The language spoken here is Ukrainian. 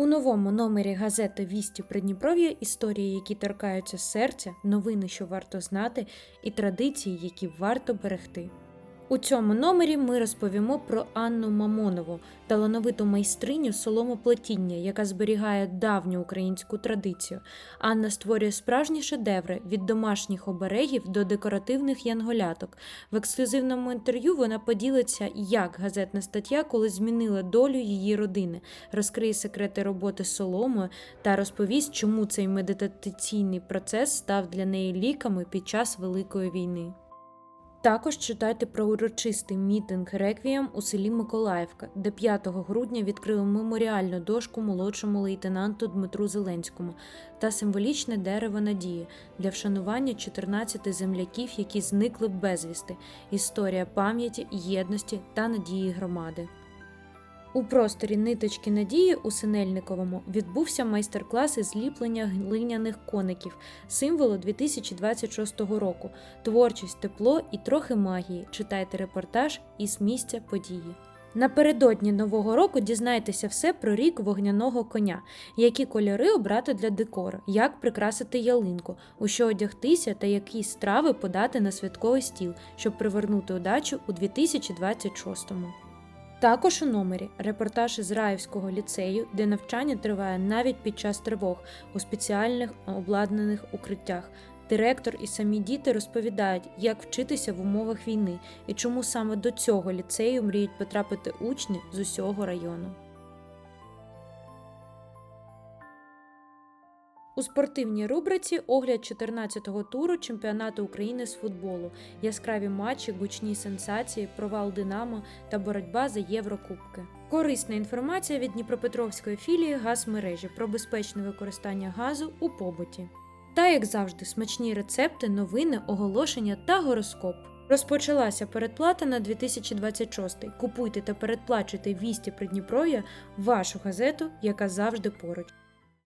У новому номері газети Вісті Придніпров'я історії, які торкаються серця, новини, що варто знати, і традиції, які варто берегти. У цьому номері ми розповімо про Анну Мамонову, талановиту майстриню соломоплетіння, яка зберігає давню українську традицію. Анна створює справжні шедеври від домашніх оберегів до декоративних янголяток. В ексклюзивному інтерв'ю вона поділиться, як газетна стаття коли змінила долю її родини, розкриє секрети роботи з соломою та розповість, чому цей медитаційний процес став для неї ліками під час Великої війни. Також читайте про урочистий мітинг Реквієм у селі Миколаївка, де 5 грудня відкрили меморіальну дошку молодшому лейтенанту Дмитру Зеленському та символічне дерево надії для вшанування 14 земляків, які зникли безвісти. Історія пам'яті, єдності та надії громади. У просторі ниточки надії у Синельниковому відбувся майстер-клас із ліплення глиняних коників, символу 2026 року, творчість, тепло і трохи магії. Читайте репортаж із місця події. Напередодні нового року дізнайтеся все про рік вогняного коня, які кольори обрати для декору, як прикрасити ялинку, у що одягтися та які страви подати на святковий стіл, щоб привернути удачу у 2026-му. Також у номері репортаж із Раївського ліцею, де навчання триває навіть під час тривог у спеціальних обладнаних укриттях. Директор і самі діти розповідають, як вчитися в умовах війни і чому саме до цього ліцею мріють потрапити учні з усього району. У спортивній рубриці огляд 14-го туру чемпіонату України з футболу, яскраві матчі, гучні сенсації, провал Динамо та боротьба за Єврокубки. Корисна інформація від Дніпропетровської філії газмережі про безпечне використання газу у побуті. Та, як завжди, смачні рецепти, новини, оголошення та гороскоп. Розпочалася передплата на 2026. Купуйте та передплачуйте вісті Придніпров'я, вашу газету, яка завжди поруч.